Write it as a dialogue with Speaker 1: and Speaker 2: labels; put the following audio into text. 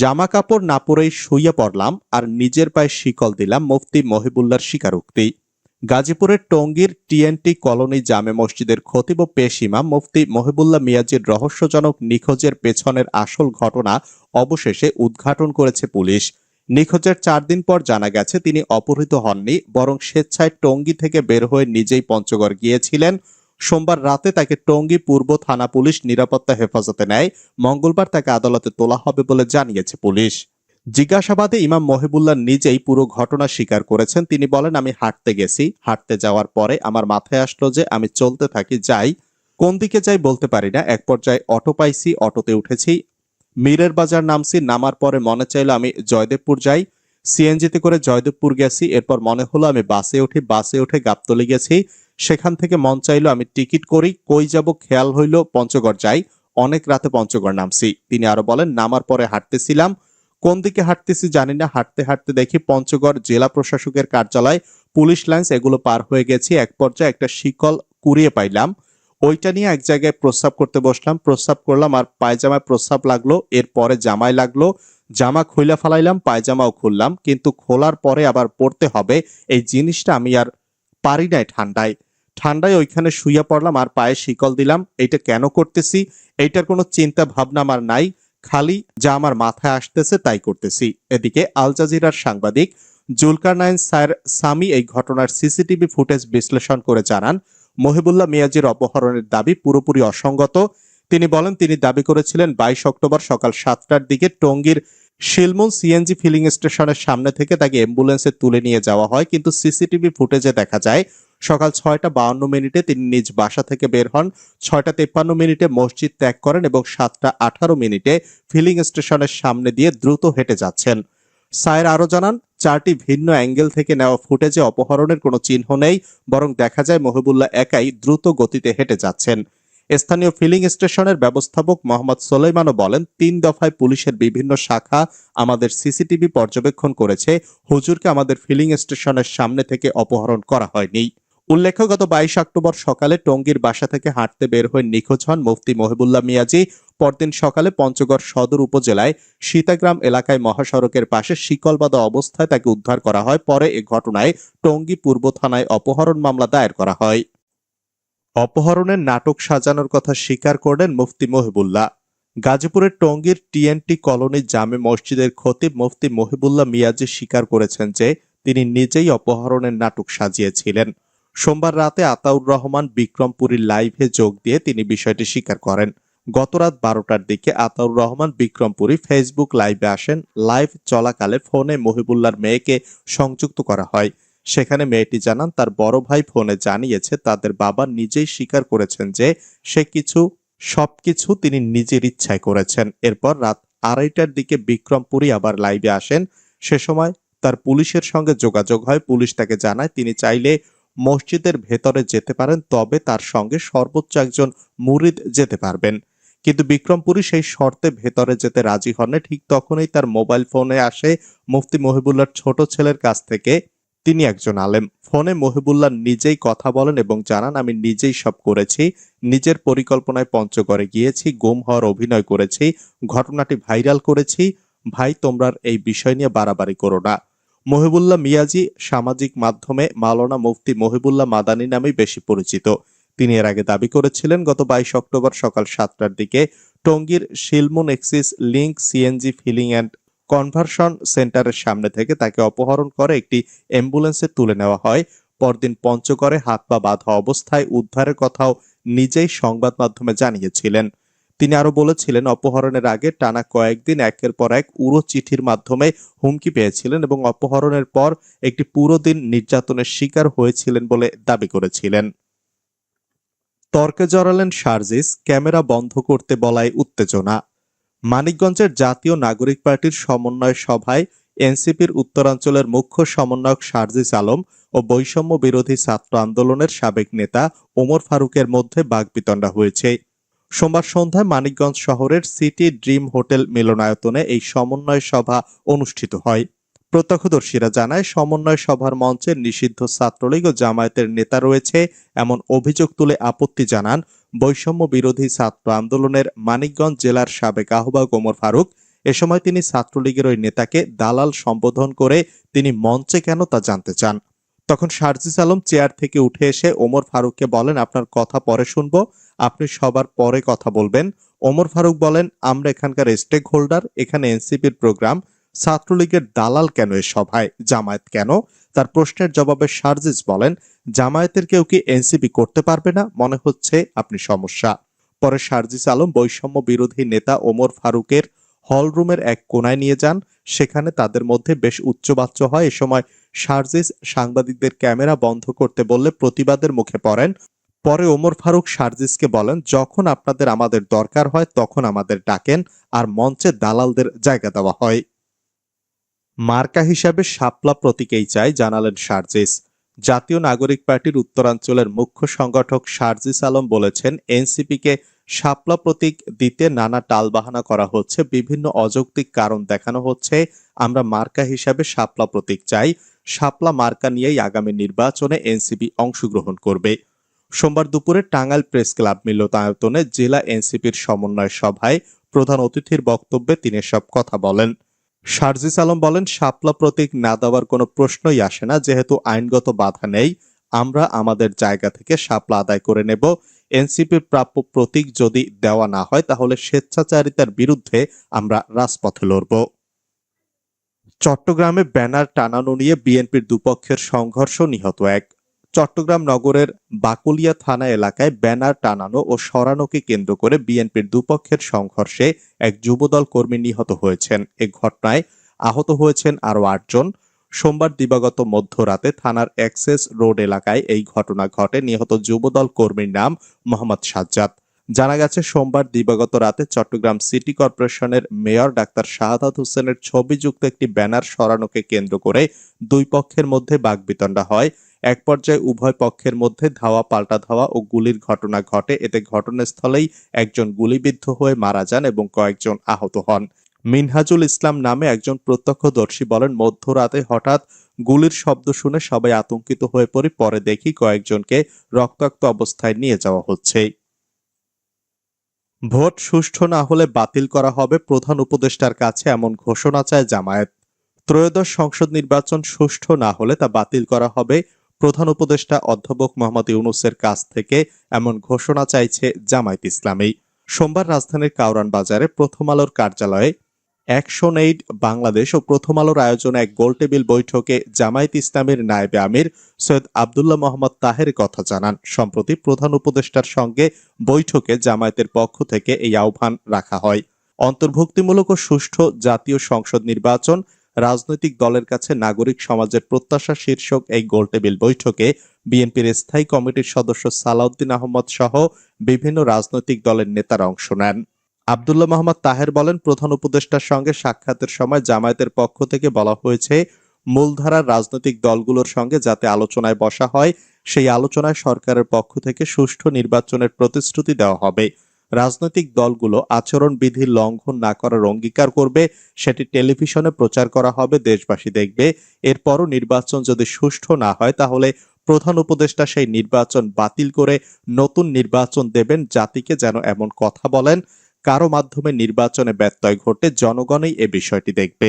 Speaker 1: জামা কাপড় না পরেই শুয়ে পড়লাম আর নিজের পায়ে শিকল দিলাম মুফতি মহিবুল্লার স্বীকারোক্তি। গাজীপুরের টঙ্গীর টিএনটি কলোনি জামে মসজিদের খতিব ও পেশ ইমাম মুফতি মহিবুল্লাহ মিয়াজির রহস্যজনক নিখোঁজের পেছনের আসল ঘটনা অবশেষে উদ্ঘাটন করেছে পুলিশ। নিখোঁজের চার দিন পর জানা গেছে তিনি অপহৃত হননি, বরং স্বেচ্ছায় টঙ্গী থেকে বের হয়ে নিজেই পঞ্চগড় গিয়েছিলেন। সোমবার রাতে তাকে টঙ্গী পূর্ব থানা পুলিশ নিরাপত্তা হেফাজতে নেয়। মঙ্গলবার তাকে আদালতে তোলা হবে বলে জানিয়েছে পুলিশ। জিজ্ঞাসাবাদে ইমাম মহিবুল্লাহ নিজেই পুরো ঘটনা স্বীকার করেছেন। তিনি বলেন, আমি হাঁটতে গেছি। হাঁটতে যাওয়ার পরে আমার মাথায় আসলো যে আমি চলতে থাকি, যাই। কোন দিকে যাই বলতে পারি না। এক পর্যায়ে অটো পাইছি, অটোতে উঠেছি। মীরের বাজার নামছি। নামার পরে মনে চাইলো আমি জয়দেবপুর যাই। সিএনজিতে করে জয়দেবপুর গেছি। এরপর মনে হলো আমি বাসে উঠি। বাসে উঠে গাবতলি গেছি। সেখান থেকে মন চাইলো আমি টিকিট করি, কই যাব খেয়াল হইল পঞ্চগড় যাই। অনেক রাতে পঞ্চগড় নামছি। তিনি আরও বলেন, নামার পরে হাঁটতেছিলাম। কোন দিকে হাঁটতেছি জানি না। হাঁটতে হাঁটতে দেখি পঞ্চগড় জেলা প্রশাসকের কার্যালয়, পুলিশ লাইন্স এগুলো পার হয়ে গেছি। এক পর্যায়ে একটা শিকল কুড়িয়ে পাইলাম। ওইটা নিয়ে এক জায়গায় প্রস্রাব করতে বসলাম। প্রস্রাব করলাম আর পায়জামায় প্রস্রাব লাগল। এরপরে জামায় লাগল। জামা খুইলা ফালাইলাম, পায়জামাও খুললাম। কিন্তু খোলার পরে আবার পড়তে হবে। এই জিনিসটা আমি আর পারি নাই ঠান্ডায়। ঠান্ডায় ওইখানে শুইয়া পড়লাম, আর পায়ে শিকল দিলাম। এইটা কেন করতেছি? এইটার কোনো চিন্তা ভাবনা আমার নাই। খালি যা আমার মাথায় আসতেছে তাই করতেছি। এদিকে আল জাজিরার সাংবাদিক জুলকার নাইন স্যার সামি এই ঘটনার সিসিটিভি ফুটেজ বিশ্লেষণ করে জানান, মহিবুল্লাহ মিয়াজির অপহরণের দাবি পুরোপুরি অসঙ্গত। তিনি বলেন, তিনি দাবি করেছিলেন বাইশ অক্টোবর সকাল সাতটার দিকে টঙ্গীর শিলমুন সিএনজি ফিলিং স্টেশনের সামনে থেকে তাকে অ্যাম্বুলেন্সে তুলে নিয়ে যাওয়া হয়, কিন্তু সিসিটিভি ফুটেজে দেখা যায়, সকাল ছয়টা বাউন্ন মিনিটে তিনি নিজ বাসা থেকে বের হন, ছয়টা তেপ্পান্ন মিনিটে মসজিদ ত্যাগ করেন এবং সাতটা আঠারো মিনিটে ফিলিং স্টেশনের সামনে দিয়ে দ্রুত হেঁটে যাচ্ছেন। সায়ের আরও জানান, চারটি ভিন্ন অ্যাঙ্গেল থেকে নেওয়া ফুটেজে অপহরণের কোনো চিহ্ন নেই, বরং দেখা যায় মহিবুল্লাহ একাই দ্রুত গতিতে হেঁটে যাচ্ছেন। স্থানীয় ফিলিং স্টেশনের ব্যবস্থাপক মোহাম্মদ সোলেমানও বলেন, তিন দফায় পুলিশের বিভিন্ন শাখা আমাদের সিসিটিভি পর্যবেক্ষণ করেছে। হুজুরকে আমাদের ফিলিং স্টেশনের সামনে থেকে অপহরণ করা হয়নি। উল্লেখ্য, গত বাইশ অক্টোবর সকালে টঙ্গীর বাসা থেকে হাঁটতে বের হয়ে নিখোঁজ হন মুফতি মহিবুল্লাহ মিয়াজি। পরদিন সকালে পঞ্চগড় সদর উপজেলায় সীতাগ্রাম এলাকায় মহাসড়কের পাশে শিকলবাদা অবস্থায় তাকে উদ্ধার করা হয়। পরে এ ঘটনায় টঙ্গী পূর্ব থানায় অপহরণ মামলা দায়ের করা হয়। অপহরণের নাটক সাজানোর কথা স্বীকার করলেন মুফতি মহিবুল্লাহ। গাজীপুরের টঙ্গীর টিএনটি কলোনি জামে মসজিদের খতিব মুফতি মহিবুল্লাহ মিয়াজি স্বীকার করেছেন যে তিনি নিজেই অপহরণের নাটক সাজিয়েছিলেন। সোমবার রাতে আতাউর রহমান বিক্রমপুরীর লাইভে যোগ দিয়ে তিনি বিষয়টি স্বীকার করেন। গতরাত বারোটার দিকে আতাউর রহমান বিক্রমপুরী ফেসবুক লাইভে আসেন। লাইভ চলাকালে ফোনে মহিবুল্লার মেয়েকে সংযুক্ত করা হয়। সেখানে মেয়েটি জানান, তার বড় ভাই ফোনে জানিয়েছে, তাদের বাবা নিজেই স্বীকার করেছেন যে সে কিছু, সবকিছু তিনি নিজের ইচ্ছায় করেছেন। এরপর রাত আড়াইটার দিকে বিক্রমপুরী আবার লাইভে আসেন। সে সময় তার পুলিশের সঙ্গে যোগাযোগ হয়। পুলিশ তাকে জানায়, তিনি চাইলে মসজিদের ভেতরে যেতে পারেন, তবে তার সঙ্গে সর্বোচ্চ একজন মুরিদ যেতে পারবেন। কিন্তু বিক্রমপুরী সেই শর্তে ভেতরে যেতে রাজি হন ঠিক তখনই তার মোবাইল ফোনে আসে মুফতি মহিবুল্লাহর ছোট ছেলের কাছ থেকে তিনি একজন আলেম। ফোনে মহিবুল্লাহ নিজেই কথা বলেন এবং জানান, আমি নিজেই সব করেছি। নিজের পরিকল্পনায় পঞ্চগড়ে গিয়েছি, গুম হওয়ার অভিনয় করেছি, ঘটনাটি ভাইরাল করেছি। ভাই, তোমরা এই বিষয় নিয়ে বাড়াবাড়ি করো না। মহিবুল্লাহ মিয়াজি সামাজিক মাধ্যমে মাওলানা মুফতি মহিবুল্লাহ মাদানী নামেই বেশি পরিচিত। তিনি এর আগে দাবি করেছিলেন, গত বাইশ অক্টোবর সকাল সাতটার দিকে টঙ্গীর Shilmun axis link CNG filling and conversion সেন্টারের সামনে থেকে তাকে অপহরণ করে একটি অ্যাম্বুলেন্সে তুলে নেওয়া হয়। পরদিন পঞ্চগড়ে হাত পা বাঁধা অবস্থায় উদ্ধারের কথাও নিজেই সংবাদ মাধ্যমে জানিয়েছিলেন। তিনি আরও বলেছিলেন, অপহরণের আগে টানা কয়েকদিন একের পর এক উড়ো চিঠির মাধ্যমে হুমকি পেয়েছিলেন এবং অপহরণের পর একটি পুরো দিন নির্যাতনের শিকার হয়েছিলেন বলে দাবি করেছিলেন। তর্কে জড়ালেন সার্জিস, ক্যামেরা বন্ধ করতে বলায় উত্তেজনা। মানিকগঞ্জের জাতীয় নাগরিক পার্টির সমন্বয় সভায় এনসিপির উত্তরাঞ্চলের মুখ্য সমন্বয়ক সার্জিস আলম ও বৈষম্য বিরোধী ছাত্র আন্দোলনের সাবেক নেতা ওমর ফারুকের মধ্যে বাগবিতণ্ডা হয়েছে। সোমবার সন্ধ্যায় মানিকগঞ্জ শহরের সিটি ড্রিম হোটেল মিলনায়তনে এই সমন্বয় সভা অনুষ্ঠিত হয়। প্রত্যক্ষদর্শীরা জানায়, সমন্বয় সভার মঞ্চে নিষিদ্ধ ছাত্রলীগ ও জামায়াতের নেতা রয়েছে এমন অভিযোগ তুলে আপত্তি জানান বৈষম্য বিরোধী ছাত্র আন্দোলনের মানিকগঞ্জ জেলার সাবেক আহ্বায়ক ওমর ফারুক। এ সময় তিনি ছাত্রলীগের ওই নেতাকে দালাল সম্বোধন করে তিনি মঞ্চে কেন তা জানতে চান? তখন শারজিস আলম চেয়ার থেকে উঠে এসে ওমর ফারুককে বলেন, আপনার কথা পরে শুনব, আপনি সবার পরে কথা বলবেন। ওমর ফারুক বলেন, আমরা এখানকার স্টেক হোল্ডার এখানে এনসিপির প্রোগ্রাম ছাত্রলীগের দালাল কেন এ সভায়? জামায়াত কেন? তার প্রশ্নের জবাবে শারজিস বলেন, জামায়াতের কেউ কি এনসিপি করতে পারবে না? মনে হচ্ছে আপনি সমস্যা। পরে শারজিস আলম বৈষম্য বিরোধী নেতা ওমর ফারুকের হল রুমের এক কোনায় নিয়ে যান। সেখানে তাদের মধ্যে বেশ উচ্চবাচ্য হয়। এ সময় শারজিস সাংবাদিকদের ক্যামেরা বন্ধ করতে বললে প্রতিবাদের মুখে পড়েন। পরে ওমর ফারুক শারজিসকে বলেন, যখন আপনাদের আমাদের দরকার হয়, তখন আমাদের ডাকেন। আর মঞ্চে দালালদের জায়গা দেওয়া হয়। মার্কা হিসাবে শাপলা প্রতীকেই চাই জানালেন শারজিস জাতীয় নাগরিক পার্টির উত্তরাঞ্চলের মুখ্য সংগঠক শারজিস আলম বলেছেন, এনসিপিকে শাপলা প্রতীক দিতে নানা টালবাহানা করা হচ্ছে, বিভিন্ন অযৌক্তিক কারণ দেখানো হচ্ছে, আমরা মার্কা হিসাবে শাপলা প্রতীক চাই, শাপলা মার্কা নিয়েই আগামী নির্বাচনে এনসিপি অংশগ্রহণ করবে। সোমবার দুপুরে টাঙ্গাইল প্রেস ক্লাব মিলতায়তনে জেলা এনসিপির সমন্বয় সভায় প্রধান অতিথির বক্তব্যে তিনি সব কথা বলেন। শারজিস আলম বলেন শাপলা প্রতীক না দেওয়ার কোনো প্রশ্নই আসে না। যেহেতু আইনগত বাধা নেই, আমরা আমাদের জায়গা থেকে শাপলা আদায় করে নেব। এনসিপির প্রাপ্য প্রতীক যদি দেওয়া না হয়, তাহলে স্বেচ্ছাচারিতার বিরুদ্ধে আমরা রাজপথে লড়ব। চট্টগ্রামে ব্যানার টানানো নিয়ে বিএনপির দুপক্ষের সংঘর্ষ নিহত এক। চট্টগ্রাম নগরের বাকুলিয়া থানা এলাকায় ব্যানার টানানো ও সরানোকে কেন্দ্র করে বিএনপির দুপক্ষের সংঘর্ষে এক যুবদল কর্মী নিহত হয়েছেন। এ ঘটনায় আহত হয়েছেন আরও আটজন। সোমবার দিবাগত মধ্যরাতে থানার অ্যাক্সেস রোড এলাকায় এই ঘটনা ঘটে। নিহত যুবদল কর্মীর নাম মোহাম্মদ সাজ্জাদ। জানা গেছে, সোমবার দিবাগত রাতে চট্টগ্রাম সিটি কর্পোরেশনের মেয়র ডাক্তার শাহাদাত হোসেনের ছবিযুক্ত একটি ব্যানার সরানোকে কেন্দ্র করে দুই পক্ষের মধ্যে বাগবিতণ্ডা হয়। এক পর্যায়ে উভয় পক্ষের মধ্যে ধাওয়া, পাল্টা ধাওয়া ও গুলির ঘটনা ঘটে। এতে ঘটনাস্থলেই একজন গুলিবিদ্ধ হয়ে মারা যান এবং কয়েকজন আহত হন। মিনহাজুল ইসলাম নামে একজন প্রত্যক্ষদর্শী বলেন, মধ্যরাতে হঠাৎ গুলির শব্দ শুনে সবাই আতঙ্কিত হয়ে পড়ি। পরে দেখি কয়েকজনকে রক্তাক্ত অবস্থায় নিয়ে যাওয়া হচ্ছে। ভোট সুষ্ঠু না হলে বাতিল করা হবে, প্রধান উপদেষ্টার কাছে এমন ঘোষণা চায় জামায়াত। ত্রয়োদশ সংসদ নির্বাচন সুষ্ঠু না হলে তা বাতিল করা হবে প্রধান উপদেষ্টা অধ্যাপক মোহাম্মদ ইউনুসের কাছ থেকে এমন ঘোষণা চাইছে জামায়াত ইসলামী। সোমবার রাজধানীর কাউরান বাজারে প্রথম আলোর কার্যালয়ে অ্যাকশন এইড বাংলাদেশ ও প্রথম আলোর আয়োজনে এক গোলটেবিল বৈঠকে জামায়াত ইসলামের নায়েবে আমির সৈয়দ আবদুল্লাহ মোহাম্মদ তাহের কথা জানান। সম্প্রতি প্রধান উপদেষ্টার সঙ্গে বৈঠকে জামায়াতের পক্ষ থেকে এই আহ্বান রাখা হয়। অন্তর্ভুক্তিমূলক ও সুষ্ঠু জাতীয় সংসদ নির্বাচন রাজনৈতিক দলের কাছে নাগরিক সমাজের প্রত্যাশা শীর্ষক এই গোলটেবিল বৈঠকে বিএনপির স্থায়ী কমিটির সদস্য সালাউদ্দিন আহমদ সহ বিভিন্ন রাজনৈতিক দলের নেতারা অংশ নেন। আবদুল্লাহ মোহাম্মদ তাহের বলেন, প্রধান উপদেষ্টার সঙ্গে সাক্ষাতের সময় জামায়াতের পক্ষ থেকে বলা হয়েছে, মূলধারার রাজনৈতিক দলগুলোর সঙ্গে যাতে আলোচনায় বসা হয়, সেই আলোচনায় সরকারের পক্ষ থেকে সুষ্ঠু নির্বাচনের প্রতিশ্রুতি দেওয়া হবে। রাজনৈতিক দলগুলো আচরণবিধি লঙ্ঘন না করার অঙ্গীকার করবে, সেটি টেলিভিশনে প্রচার করা হবে, দেশবাসী দেখবে। এরপরও নির্বাচন যদি সুষ্ঠু না হয়, তাহলে প্রধান উপদেষ্টা সেই নির্বাচন বাতিল করে নতুন নির্বাচন দেবেন, জাতিকে যেন এমন কথা বলেন। কারও মাধ্যমে নির্বাচনে ব্যত্যয় ঘটে, জনগণই এ বিষয়টি দেখবে।